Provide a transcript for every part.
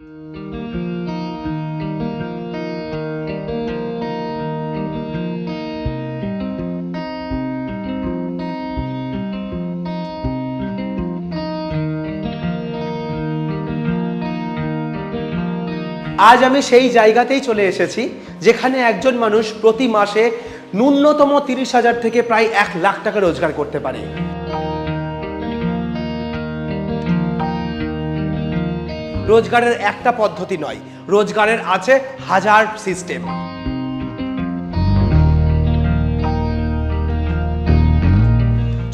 আজ আমি সেই জায়গাতেই চলে এসেছি, যেখানে একজন মানুষ প্রতি মাসে ন্যূনতম তিরিশ হাজার থেকে প্রায় এক লাখ টাকা রোজগার করতে পারে। রোজগারের একটা পদ্ধতি নয়, রোজগারের আছে হাজার সিস্টেম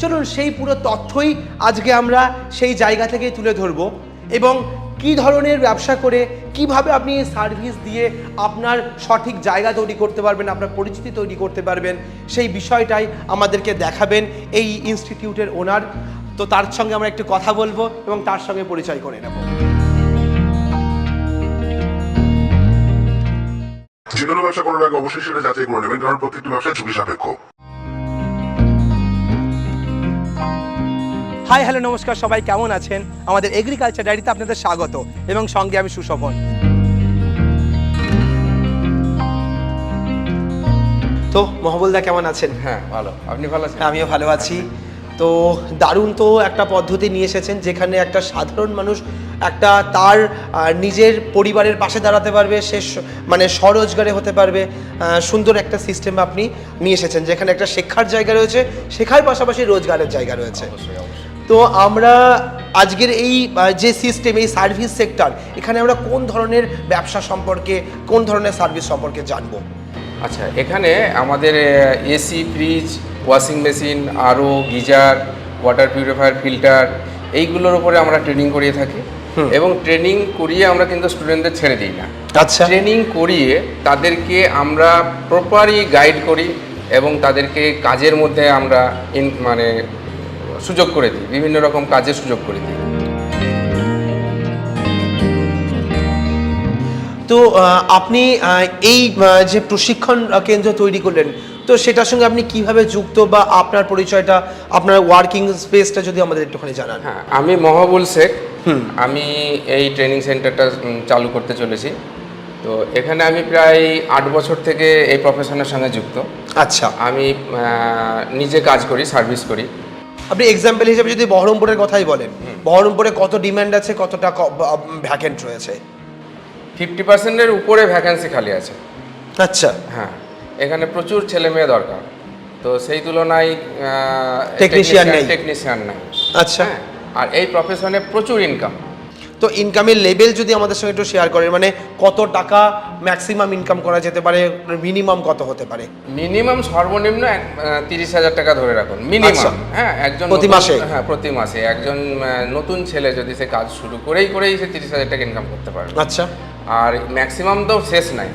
চলুন সেই পুরো তথ্যই আজকে আমরা সেই জায়গা থেকেই তুলে ধরব এবং কি ধরনের ব্যবসা করে কীভাবে আপনি সার্ভিস দিয়ে আপনার সঠিক জায়গা তৈরি করতে পারবেন, আপনার পরিচিতি তৈরি করতে পারবেন, সেই বিষয়টাই আমাদেরকে দেখাবেন এই ইনস্টিটিউটের ওনার তো তার সঙ্গে আমরা একটু কথা বলব এবং তার সঙ্গে পরিচয় করে নেব। ব্যবসা করার আগে অবশ্যই সেটা যাচাই করে নেবেন কারণ প্রত্যেকটি ব্যবসা ঝুঁকি সাপেক্ষ। হাই হ্যালো নমস্কার সবাই কেমন আছেন? আমাদের এগ্রিকালচার ডায়েরিতে আপনাদের স্বাগত এবং সঙ্গে আমি সুশোভন। তো মহবুলদা কেমন আছেন? হ্যাঁ ভালো। আপনি ভালো আছেন? আমিও ভালো আছি। তো দারুণ তো একটা পদ্ধতি নিয়ে এসেছেন যেখানে একটা সাধারণ মানুষ একটা তার নিজের পরিবারের পাশে দাঁড়াতে পারবে সে মানে স্বরোজগারে হতে পারবে সুন্দর একটা সিস্টেম আপনি নিয়ে এসেছেন যেখানে একটা শেখার জায়গা রয়েছে শেখার পাশাপাশি রোজগারের জায়গা রয়েছে। তো আমরা আজকের এই যে সিস্টেম এই সার্ভিস সেক্টর এখানে আমরা কোন ধরনের ব্যবসা সম্পর্কে কোন ধরনের সার্ভিস সম্পর্কে জানব? আচ্ছা এখানে আমাদের এসি ফ্রিজ ওয়াশিং মেশিন আরও গিজার ওয়াটার পিউরিফায়ার ফিল্টার এইগুলোর উপরে আমরা ট্রেনিং করিয়ে থাকি। এবং ট্রেনিং করিয়ে আমরা কিন্তু স্টুডেন্টদের ছেড়ে দিই না। আচ্ছা। ট্রেনিং করিয়ে তাদেরকে আমরা প্রপারই গাইড করি এবং তাদেরকে কাজের মধ্যে আমরা ইন মানে সুযোগ করে দিই। বিভিন্ন রকম কাজের সুযোগ করে দিই। তো আপনি এই যে প্রশিক্ষণ কেন্দ্র তৈরি করলেন তো সেটার সঙ্গে আপনি কীভাবে যুক্ত বা আপনার পরিচয়টা আপনার ওয়ার্কিং স্পেসটা যদি আমাদের একটুখানি জানান। হ্যাঁ আমি মহাবুল শেখ। আমি এই ট্রেনিং সেন্টারটা চালু করতে চলেছি। তো এখানে আমি প্রায় আট বছর থেকে এই প্রফেশনের সঙ্গে যুক্ত। আচ্ছা। আমি নিজে কাজ করি সার্ভিস করি। আপনি এক্সাম্পল হিসেবে যদি বহরমপুরের কথাই বলেন বহরমপুরে কত ডিম্যান্ড আছে কতটা ভ্যাকেন্ট রয়েছে? ফিফটি পার্সেন্টের উপরে ভ্যাকেন্সি খালি আছে। আচ্ছা। হ্যাঁ। এখানে প্রচুর ছেলে মেয়ে দরকার। তো সেই তুলনায় টেকনিশিয়ান নেই। টেকনিশিয়ান নাই। আচ্ছা। হ্যাঁ আর এই প্রফেশনে প্রচুর ইনকাম তো ইনকামের লেভেল যদি আমাদের সঙ্গে একটু শেয়ার করেন মানে কত টাকা ম্যাক্সিমাম ইনকাম করা যেতে পারে? মিনিমাম কত হতে পারে? মিনিমাম সর্বনিম্ন তিরিশ হাজার টাকা ধরে রাখুন। আচ্ছা। মিনিমাম হ্যাঁ একজন প্রতি মাসে? হ্যাঁ প্রতি মাসে। একজন নতুন ছেলে যদি সে কাজ শুরু করেই করেই সে তিরিশ হাজার টাকা ইনকাম করতে পারবে। আচ্ছা। আর ম্যাক্সিমাম তো শেষ নাই।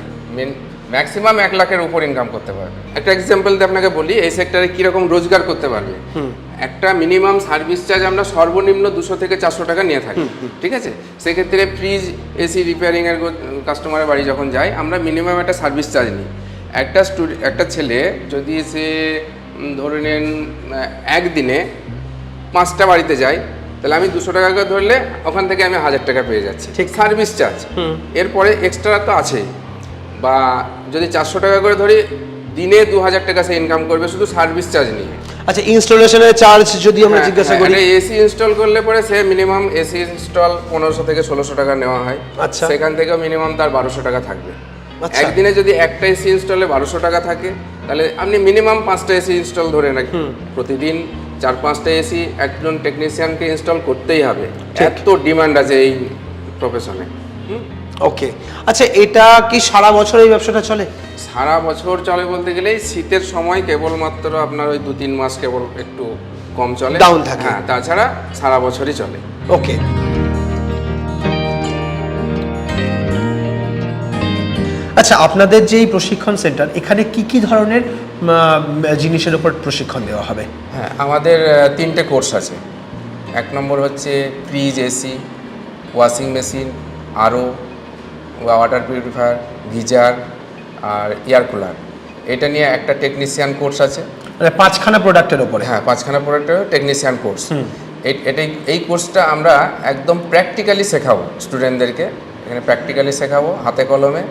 ম্যাক্সিমাম এক লাখের উপর ইনকাম করতে পারবে। একটা এক্সাম্পল দিয়ে আপনাকে বলি এই সেক্টরে কীরকম রোজগার করতে পারবে? একটা মিনিমাম সার্ভিস চার্জ আমরা সর্বনিম্ন দুশো থেকে চারশো টাকা নিয়ে থাকি। ঠিক আছে? সেক্ষেত্রে ফ্রিজ এসি রিপেয়ারিংয়ের কাস্টমারের বাড়ি যখন যাই আমরা মিনিমাম একটা সার্ভিস চার্জ নিই। একটা স্টুডেন্ট একটা ছেলে যদি সে ধরে নেন একদিনে পাঁচটা বাড়িতে যায় তাহলে আমি দুশো টাকা করে ধরলে ওখান থেকে আমি হাজার টাকা পেয়ে যাচ্ছি। ঠিক। সার্ভিস চার্জ এরপরে এক্সট্রা তো আছেই। বা যদি চারশো টাকা করে ধরি দিনে দু হাজার টাকা সে ইনকাম করবে শুধু সার্ভিস চার্জ নিয়ে। আচ্ছা ইনস্টলেশনের চার্জ যদি আমরা হ্যাঁ, জিজ্ঞাসা করি এসি ইনস্টল করলে পরে সে মিনিমাম এসি ইনস্টল পনেরোশো থেকে ষোলোশো টাকা নেওয়া হয়। আচ্ছা। সেখান থেকেও মিনিমাম তার বারোশো টাকা থাকবে। আচ্ছা। একদিনে যদি একটা এসি ইনস্টলে বারোশো টাকা থাকে তাহলে আপনি মিনিমাম পাঁচটা এসি ইনস্টল ধরে রাখি প্রতিদিন চার পাঁচটা এসি একজন টেকনিশিয়ানকে ইনস্টল করতেই হবে। এত ডিমান্ড আছে এই প্রফেশনে ওকে আচ্ছা এটা কি সারা বছর এই ব্যবসাটা চলে? সারা বছর চলে বলতে গেলে শীতের সময় কেবলমাত্র আপনার ওই দু তিন মাস কেবল একটু কম চলে। ডাউন থাকে। হ্যাঁ তাছাড়া সারা বছরই চলে। ওকে আচ্ছা আপনাদের যে প্রশিক্ষণ সেন্টার এখানে কি কি ধরনের জিনিসের উপর প্রশিক্ষণ দেওয়া হবে? হ্যাঁ আমাদের তিনটে কোর্স আছে। এক নম্বর হচ্ছে ফ্রিজ এসি ওয়াশিং মেশিন আরও ওয়াটার পিউরিফায়ার গিজার আর এয়ার কুলার এটা নিয়ে একটা টেকনিশিয়ান কোর্স আছে। মানে পাঁচখানা প্রোডাক্টের উপরে। হ্যাঁ পাঁচখানা প্রোডাক্টের টেকনিশিয়ান কোর্স এটাই এই কোর্সটা আমরা একদম প্র্যাকটিক্যালি শেখাবো স্টুডেন্টদেরকে এখানে প্র্যাকটিক্যালি শেখাবো হাতে কলমে।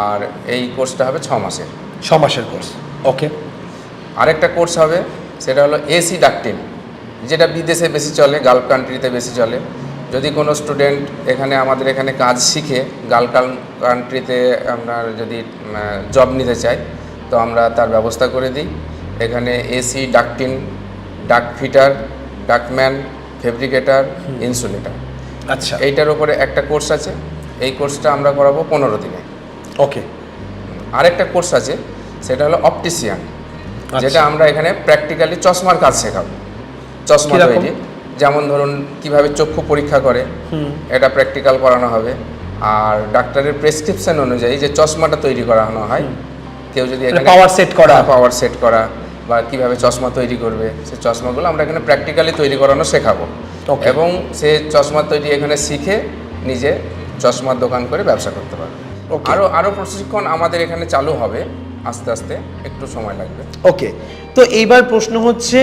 আর এই কোর্সটা হবে ছ মাসের। ছ মাসের কোর্স ওকে আরেকটা কোর্স হবে সেটা হলো এসি ডাক্টিন যেটা বিদেশে বেশি চলে গালফ কান্ট্রিতে বেশি চলে। যদি কোনো স্টুডেন্ট এখানে আমাদের এখানে কাজ শিখে গালফ কান্ট্রিতে আপনার যদি জব নিতে চায় তো আমরা তার ব্যবস্থা করে দিই। এখানে এসি ডাকটিন ডাক ফিটার ডাকম্যান ফেব্রিকেটার ইনসুলেটার আচ্ছা। এইটার উপরে একটা কোর্স আছে। এই কোর্সটা আমরা করাবো পনেরো দিনে। ওকে। আরেকটা কোর্স আছে সেটা হলো অপটিসিয়ান আচ্ছা। যেটা আমরা এখানে প্র্যাকটিক্যালি চশমার কাজ শেখাবো। চশমা তৈরি। যেমন ধরুন কীভাবে চক্ষু পরীক্ষা করে এটা প্র্যাকটিক্যাল করানো হবে। আর ডাক্তারের প্রেসক্রিপশন অনুযায়ী যে চশমাটা তৈরি করানো হয় কেউ যদি এখানে power set করা। পাওয়ার সেট করা বা কীভাবে চশমা তৈরি করবে সে চশমাগুলো আমরা এখানে প্র্যাকটিক্যালি তৈরি করানো শেখাবো। এবং সে চশমা তৈরি এখানে শিখে নিজে চশমার দোকান করে ব্যবসা করতে পারবে. আরও আরও প্রশিক্ষণ আমাদের এখানে চালু হবে আস্তে আস্তে একটু সময় লাগবে। ওকে তো এইবার প্রশ্ন হচ্ছে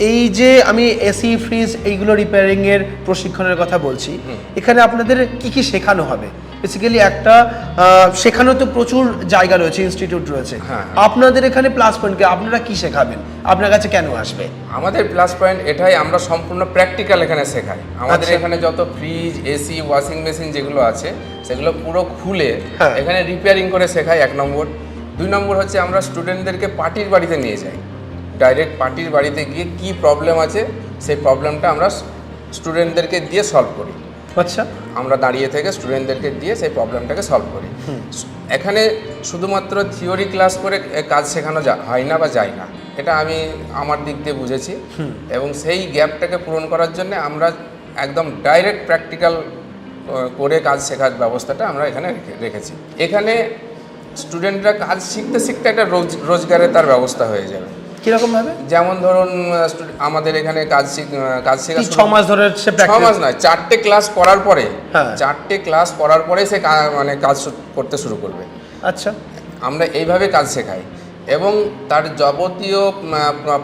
এই যে আমি এসি ফ্রিজ এইগুলো রিপেয়ারিং এর প্রশিক্ষণের কথা বলছি এখানে আপনাদের কি কি শেখানো হবে? বেসিক্যালি একটা শেখানো তো প্রচুর জায়গা রয়েছে ইনস্টিটিউট রয়েছে। হ্যাঁ। আপনাদের এখানে প্লাস পয়েন্ট আপনারা কি শেখাবেন? আপনার কাছে কেন আসবে? আমাদের প্লাস পয়েন্ট এটাই আমরা সম্পূর্ণ প্র্যাকটিক্যাল এখানে শেখাই। আমাদের আচ্ছা। এখানে যত ফ্রিজ এসি ওয়াশিং মেশিন যেগুলো আছে সেগুলো পুরো খুলে হ্যাঁ। এখানে রিপেয়ারিং করে শেখাই এক নম্বর। দুই নম্বর হচ্ছে আমরা স্টুডেন্টদেরকে পার্টির বাড়িতে নিয়ে যাই। ডাইরেক্ট পার্টির বাড়িতে গিয়ে কি প্রবলেম আছে সেই প্রবলেমটা আমরা স্টুডেন্টদেরকে দিয়ে সলভ করি। আচ্ছা। আমরা দাঁড়িয়ে থেকে স্টুডেন্টদেরকে দিয়ে সেই প্রবলেমটাকে সলভ করি। এখানে শুধুমাত্র থিওরি ক্লাস করে কাজ শেখানো যা- হয় না বা যায় না এটা আমি আমার দিক দিয়ে বুঝেছি। এবং সেই গ্যাপটাকে পূরণ করার জন্য আমরা একদম ডাইরেক্ট প্র্যাকটিক্যাল করে কাজ শেখার ব্যবস্থাটা আমরা এখানে রেখে- রেখেছি। এখানে স্টুডেন্টরা কাজ শিখতে শিখতে একটা রোজ রোজগারের তার ব্যবস্থা হয়ে যাবে। কীরকম ভাবে যেমন ধরুন আমাদের এখানে কাজ শিখ কাজ শেখা ছ মাস ধরে সে ছ মাস নয় চারটে ক্লাস করার পরে হ্যাঁ। চারটে ক্লাস করার পরে সে মানে কাজ করতে শুরু করবে। আচ্ছা। আমরা এইভাবে কাজ শেখাই। এবং তার যাবতীয়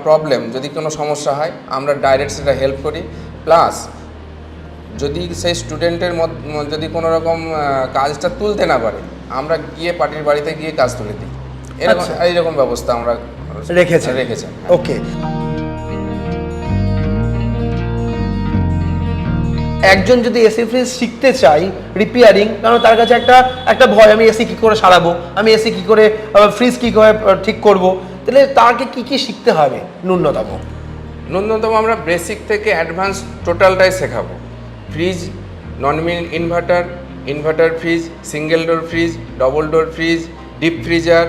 প্রবলেম যদি কোনো সমস্যা হয় আমরা ডাইরেক্ট সেটা হেল্প করি। প্লাস যদি সেই স্টুডেন্টের যদি কোনো রকম কাজটা তুলতে না পারে আমরা গিয়ে পার্টির বাড়িতে গিয়ে কাজ তুলে দিই। এরকম আচ্ছা। এইরকম ব্যবস্থা আমরা রেখেছেন। রেখেছেন। ওকে। একজন যদি এসি ফ্রিজ শিখতে চাই রিপেয়ারিং কারণ তার কাছে একটা একটা ভয় আমি এসি কি করে সারাবো? আমি এসি কি করে ফ্রিজ কি করে ঠিক করব? তাহলে তাকে কি কি শিখতে হবে ন্যূনতম? ন্যূনতম আমরা বেসিক থেকে অ্যাডভান্স টোটালটাই শেখাবো। Fridge non mean inverter inverter fridge single door fridge double door fridge deep freezer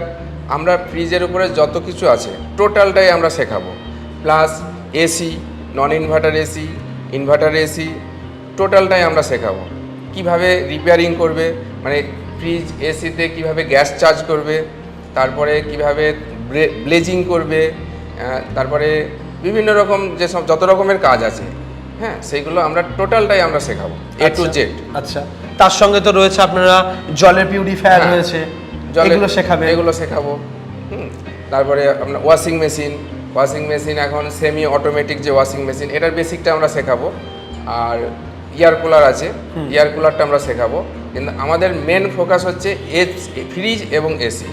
আমরা ফ্রিজের উপরে যত কিছু আছে টোটালটাই আমরা শেখাবো। Plus AC non inverter AC inverter AC টোটালটাই আমরা শেখাবো। কীভাবে রিপেয়ারিং করবে মানে ফ্রিজ এসিতে কীভাবে গ্যাস চার্জ করবে তারপরে কীভাবে ব্লেজিং করবে তারপরে বিভিন্ন রকম যেসব যত রকমের কাজ আছে হ্যাঁ সেইগুলো আমরা টোটালটাই আমরা শেখাবো এ টু জেড আচ্ছা। তার সঙ্গে তো রয়েছে আপনারা জলের পিউরিফায়ার হ্যাঁ। রয়েছে। এগুলো শেখাবে। এগুলো শেখাবো। হুম তারপরে আপনার ওয়াশিং মেশিন ওয়াশিং মেশিন এখন সেমি অটোমেটিক যে ওয়াশিং মেশিন এটার বেসিকটা আমরা শেখাবো। আর এয়ার কুলার আছে এয়ার কুলারটা আমরা শেখাবো। কিন্তু আমাদের মেন ফোকাস হচ্ছে ফ্রিজ এবং এসি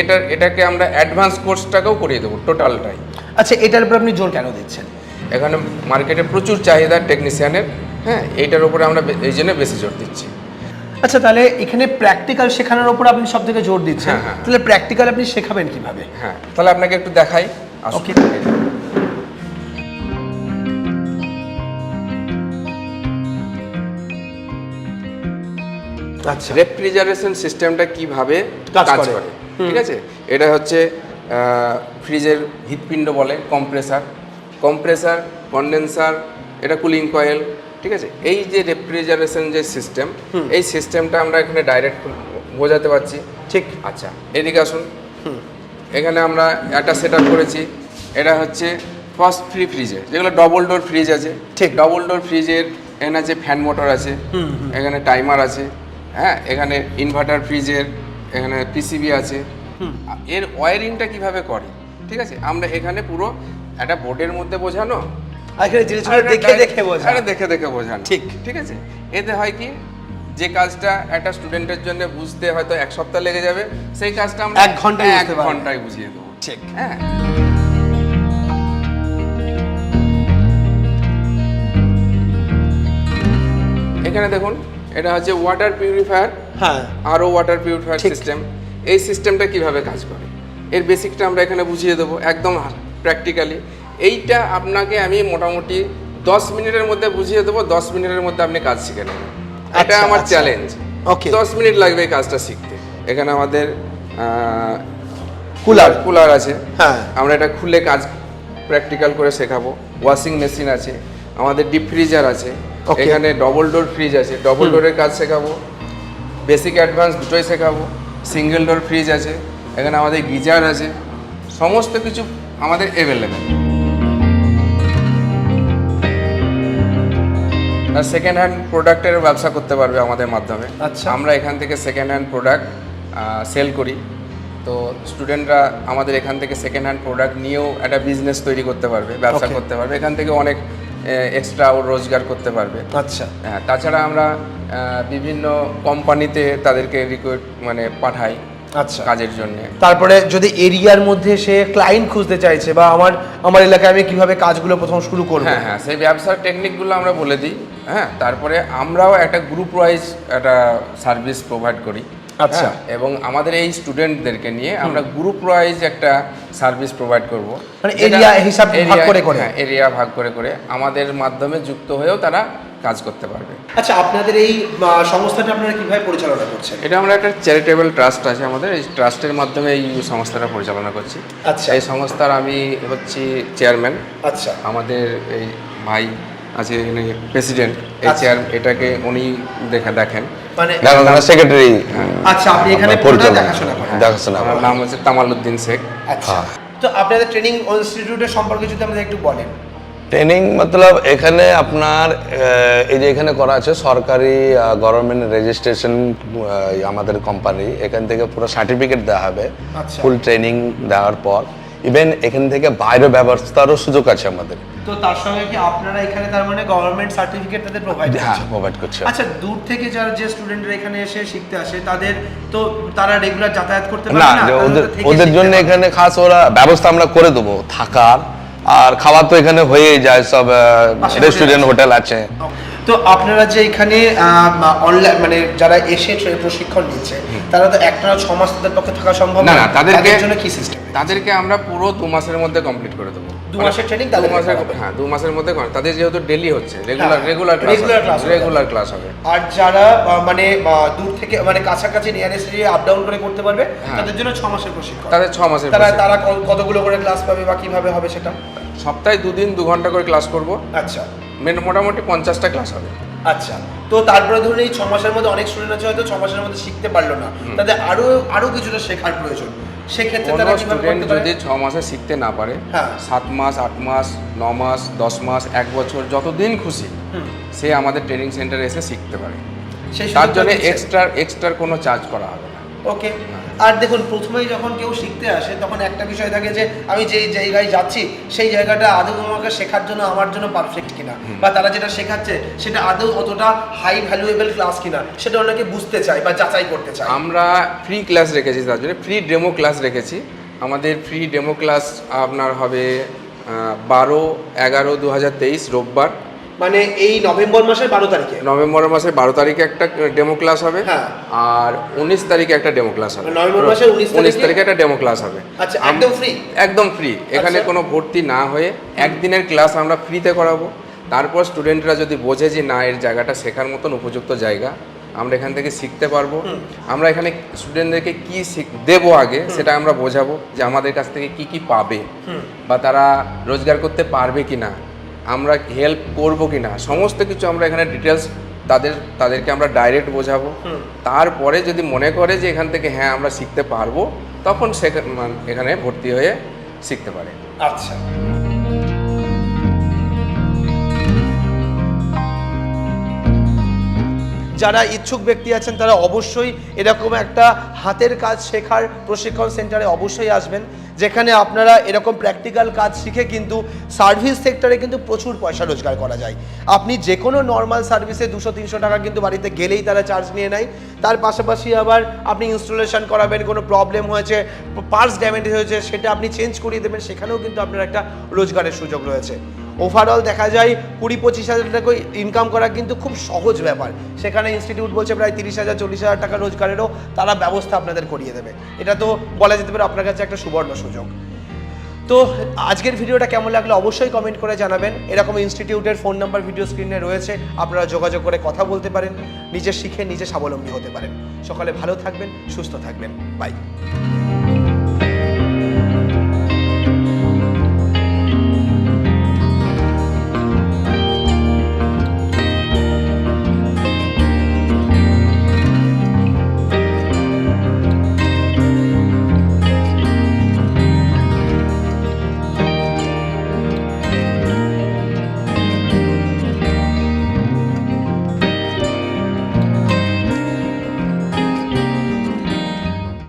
এটার এটাকে আমরা অ্যাডভান্স কোর্সটাকেও করিয়ে দেবো টোটালটাই আচ্ছা এটার উপর আপনি জোর কেন দিচ্ছেন? এখানে মার্কেটে প্রচুর চাহিদা টেকনিশিয়ানের হ্যাঁ এইটার উপরে আমরা এই জন্য বেশি জোর দিচ্ছি। আচ্ছা তাহলে এখানে প্র্যাকটিক্যাল শেখানোর উপর আপনি সব থেকে জোর দিচ্ছেন হ্যাঁ, হ্যাঁ। তাহলে প্র্যাকটিক্যাল আপনি শেখাবেন কীভাবে হ্যাঁ তাহলে আপনাকে একটু দেখাই। Okay. আচ্ছা রেফ্রিজারেশন সিস্টেমটা কীভাবে কাজ। করে ঠিক আছে এটা হচ্ছে ফ্রিজের হৃৎপিণ্ড বলে কম্প্রেসার কম্প্রেসার কন্ডেন্সার এটা কুলিং কয়েল ঠিক আছে? এই যে রেফ্রিজারেশন যে সিস্টেম এই সিস্টেমটা আমরা এখানে ডাইরেক্ট বোঝাতে পারছি। ঠিক। আচ্ছা এদিকে আসুন। এখানে আমরা একটা সেট করেছি। এটা হচ্ছে ফার্স্ট ফ্রি ফ্রিজে যেগুলো ডবল ডোর ফ্রিজ আছে। ঠিক। ডবল ডোর ফ্রিজের এখানে আছে ফ্যান মোটর আছে এখানে টাইমার আছে। হ্যাঁ এখানে ইনভার্টার ফ্রিজের এখানে পিসিবি আছে। এর ওয়ারিংটা কীভাবে করে? ঠিক আছে? আমরা এখানে পুরো একটা বোর্ডের মধ্যে বোঝানো এখানে জিনিসগুলো দেখে দেখে বোঝা আরে দেখে দেখে বোঝানো। ঠিক। ঠিক আছে? এতে হয় কি? যে কাজটা একটা স্টুডেন্টের জন্য বুঝতে হয়তো এক সপ্তাহ লেগে যাবে সেই কাজটা আমরা এক ঘন্টায় এক ঘন্টায় বুঝিয়ে দেবো। ঠিক। হ্যাঁ। এখানে দেখুন এটা হচ্ছে ওয়াটার পিউরিফায়ার হ্যাঁ। আরও ওয়াটার পিউরিফায়ার সিস্টেম এই সিস্টেমটা কীভাবে কাজ করে? এর বেসিকটা আমরা এখানে বুঝিয়ে দেবো একদম প্র্যাকটিক্যালি এইটা আপনাকে আমি মোটামুটি দশ মিনিটের মধ্যে বুঝিয়ে দেবো দশ মিনিটের মধ্যে আপনি কাজ শিখে নেবেন। এটা আচ্ছা, আমার। Challenge Okay. দশ মিনিট লাগবে এই কাজটা শিখতে। এখানে আমাদের কুলার কুলার আছে। হ্যাঁ। আমরা এটা খুলে কাজ প্র্যাকটিক্যাল করে শেখাবো। ওয়াশিং মেশিন আছে। আমাদের ডিপ ফ্রিজার আছে। এখানে ডবল ডোর ফ্রিজ আছে। ডবল ডোরের কাজ শেখাবো। বেসিক অ্যাডভান্স দুটোই শেখাবো। সিঙ্গেল ডোর ফ্রিজ আছে। এখানে আমাদের গিজার আছে। সমস্ত কিছু আমাদের অ্যাভেলেবেল সেকেন্ড হ্যান্ড প্রোডাক্টের ব্যবসা করতে পারবে আমাদের মাধ্যমে। আচ্ছা। আমরা এখান থেকে সেকেন্ড হ্যান্ড প্রোডাক্ট সেল করি। তো স্টুডেন্টরা আমাদের এখান থেকে সেকেন্ড হ্যান্ড প্রোডাক্ট নিয়েও একটা বিজনেস তৈরি করতে পারবে ব্যবসা করতে পারবে। এখান থেকে অনেক এক্সট্রা ও রোজগার করতে পারবে। আচ্ছা। হ্যাঁ তাছাড়া আমরা বিভিন্ন কোম্পানিতে তাদেরকে রিকোয়েস্ট মানে পাঠাই আচ্ছা। কাজের জন্য। তারপরে যদি এরিয়ার মধ্যে সে ক্লায়েন্ট খুঁজতে চাইছে বা আমার আমার এলাকায় আমি কীভাবে কাজগুলো প্রথম শুরু করব? হ্যাঁ হ্যাঁ সেই ব্যবসার টেকনিকগুলো আমরা বলে দিই। হ্যাঁ তারপরে আমরাও একটা গ্রুপ ওয়াইজ একটা সার্ভিস প্রোভাইড করি। আচ্ছা। হ্যাঁ, এবং আমাদের এই স্টুডেন্টদেরকে নিয়ে আমরা গ্রুপ ওয়াইজ একটা সার্ভিস প্রোভাইড করব। মানে area হিসাব ভাগ করে করে। হ্যাঁ এরিয়া ভাগ করে করে আমাদের মাধ্যমে যুক্ত হয়েও তারা কাজ করতে পারবে। আচ্ছা আপনাদের এই সংস্থাটা আপনারা কীভাবে পরিচালনা করছেন? এটা আমরা একটা চ্যারিটেবল ট্রাস্ট আছে আমাদের। এই ট্রাস্টের মাধ্যমে এই সংস্থাটা পরিচালনা করছি। আচ্ছা। এই সংস্থার আমি হচ্ছি চেয়ারম্যান আচ্ছা। আমাদের এই ভাই আছে প্রেসিডেন্ট এই আচ্ছা। চেয়ার এটাকে উনি দেখা দেখেন। মানে সেক্রেটারি আচ্ছা আপনি এখানে দেখাশোনা করেন। দেখাশোনা আমার নাম হচ্ছে তামালউদ্দিন শেখ। আচ্ছা। তো আপনাদের ট্রেনিং ইনস্টিটিউটের সম্পর্কে যদি আমাদের একটু বলেন। ট্রেনিং মতলব এখানে আপনার এই যে এখানে করা আছে সরকারি গভর্নমেন্ট রেজিস্ট্রেশন আমাদের কোম্পানি এখান থেকে পুরো সার্টিফিকেট দেওয়া হবে। আচ্ছা। ফুল ট্রেনিং দেওয়ার পর। ইভেন এখান থেকে বাইরে ব্যবস্থারও সুযোগ আছে আমাদের। তো তার সঙ্গে কি আপনারা এখানে তার মানে গভর্নমেন্ট সার্টিফিকেট তাদের প্রোভাইড হ্যাঁ প্রোভাইড করছে। আচ্ছা দূর থেকে যারা যে স্টুডেন্টরা এখানে এসে শিখতে আসে তাদের তো তারা রেগুলার যাতায়াত করতে পারে না ওদের ওদের জন্য এখানে খাস ওরা ব্যবস্থা আমরা করে দেবো থাকার। আর খাওয়া তো এখানে হয়েই যায় সব রেস্টুরেন্ট হোটেল হোটেল আছে। তো আপনারা যে এখানে অনলাইন মানে যারা এসে প্রশিক্ষণ নিচ্ছে তারা তো একটা ছ মাস তাদের পক্ষে থাকা সম্ভব না, তাদের জন্য কি সিস্টেম তাদেরকে আমরা পুরো দু মাসের মধ্যে কমপ্লিট করে দেবো। দু মাসের training দু মাসের হ্যাঁ দু মাসের মধ্যে কর- তাদের যেহেতু ডেলি হচ্ছে regular regular class regular class হবে আর যারা মানে দূর থেকে মানে কাছাকাছি নিয়ারেস্ট আপ ডাউন করে করতে পারবে হ্যাঁ। তাদের জন্য ছ মাসের প্রশিক্ষণ। তাদের ছ মাসের তারা তারা কতগুলো করে ক্লাস পাবে বা কীভাবে হবে সেটা? সপ্তাহে দুদিন দু ঘণ্টা করে ক্লাস করব। আচ্ছা। মোটামুটি পঞ্চাশটা ক্লাস হবে। আচ্ছা। তো তারপরে ধরুন এই ছ মাসের মধ্যে অনেক স্টুডেন্ট আছে হয়তো ছ মাসের মধ্যে শিখতে পারল না। তাদের আরও আরও কিছুটা শেখার প্রয়োজন। সেক্ষেত্রে তারা স্টুডেন্ট যদি ছ মাসে শিখতে না পারে হ্যাঁ। সাত মাস আট মাস ন মাস দশ মাস এক বছর যতদিন খুশি সে আমাদের ট্রেনিং সেন্টারে এসে শিখতে পারে। তার জন্য এক্সট্রা এক্সট্রা কোনো চার্জ করা হবে ওকে আর দেখুন প্রথমেই যখন কেউ শিখতে আসে তখন একটা বিষয় থাকে যে আমি যেই জায়গায় যাচ্ছি সেই জায়গাটা আদৌ আমাকে শেখার জন্য আমার জন্য পারফেক্ট কিনা? বা তারা যেটা শেখাচ্ছে সেটা আদৌ অতটা হাই ভ্যালুয়েবল ক্লাস কিনা? সেটা অনেকে বুঝতে চায় বা যাচাই করতে চায়। আমরা ফ্রি ক্লাস রেখেছি তার জন্য ফ্রি ডেমো ক্লাস রেখেছি। আমাদের ফ্রি ডেমো ক্লাস আপনার হবে বারো এগারো দু হাজার তেইশ রোববার। মানে এই নভেম্বর মাসের বারো তারিখে? নভেম্বর মাসের বারো তারিখে একটা ডেমো ক্লাস হবে হ্যাঁ। আর উনিশ তারিখে একটা ডেমো ক্লাস হবে। নভেম্বর মাসের উনিশ তারিখে? একটা ডেমো ক্লাস হবে। আচ্ছা একদম ফ্রি একদম ফ্রি এখানে আচ্ছা। কোনো ভর্তি না হয়ে একদিনের ক্লাস আমরা ফ্রিতে করাবো। তারপর স্টুডেন্টরা যদি বোঝে যে না এর জায়গাটা শেখার মতন উপযুক্ত জায়গা আমরা এখান থেকে শিখতে পারব। আমরা এখানে স্টুডেন্টদেরকে কি শিখ- দেবো আগে সেটা আমরা বোঝাবো যে আমাদের কাছ থেকে কি কি পাবে বা তারা রোজগার করতে পারবে কি না আমরা হেল্প করব কি না সমস্ত কিছু আমরা এখানে ডিটেলস তাদের তাদেরকে আমরা ডাইরেক্ট বোঝাবো। তারপরে যদি মনে করে যে এখান থেকে হ্যাঁ আমরা শিখতে পারব তখন সেখানে এখানে ভর্তি হয়ে শিখতে পারে। আচ্ছা। যারা ইচ্ছুক ব্যক্তি আছেন, তারা অবশ্যই এরকম একটা হাতের কাজ শেখার প্রশিক্ষণ সেন্টারে অবশ্যই আসবেন, যেখানে আপনারা এরকম প্র্যাকটিক্যাল কাজ শিখে কিন্তু সার্ভিস সেক্টরে কিন্তু প্রচুর পয়সা রোজগার করা যায়। আপনি যে কোনো নর্মাল সার্ভিসে দুশো, তিনশো টাকা কিন্তু বাড়িতে গেলেই তারা চার্জ নিয়ে নেয়। তার পাশাপাশি আবার আপনি ইনস্টলেশন করাবেন, কোনো প্রবলেম হয়েছে পার্টস ড্যামেজ হয়েছে, সেটা আপনি চেঞ্জ করিয়ে দেবেন, সেখানেও কিন্তু আপনার একটা রোজগারের সুযোগ রয়েছে। ওভারঅল দেখা যায় কুড়ি পঁচিশ হাজার টাকা ইনকাম করা কিন্তু খুব সহজ ব্যাপার। সেখানে ইনস্টিটিউট বলছে প্রায় তিরিশ হাজার, চল্লিশ হাজার টাকা রোজগারেরও তারা ব্যবস্থা আপনাদের করিয়ে দেবে। এটা তো বলা যেতে পারে আপনার কাছে একটা সুবর্ণ সুযোগ। তো আজকের ভিডিওটা কেমন লাগল অবশ্যই কমেন্ট করে জানাবেন। এরকম ইনস্টিটিউটের ফোন নাম্বার ভিডিও স্ক্রিনে রয়েছে। আপনারা যোগাযোগ করে কথা বলতে পারেন। নিজে শিখে নিজে স্বাবলম্বী হতে পারেন। সকালে ভালো থাকবেন, সুস্থ থাকবেন। বাই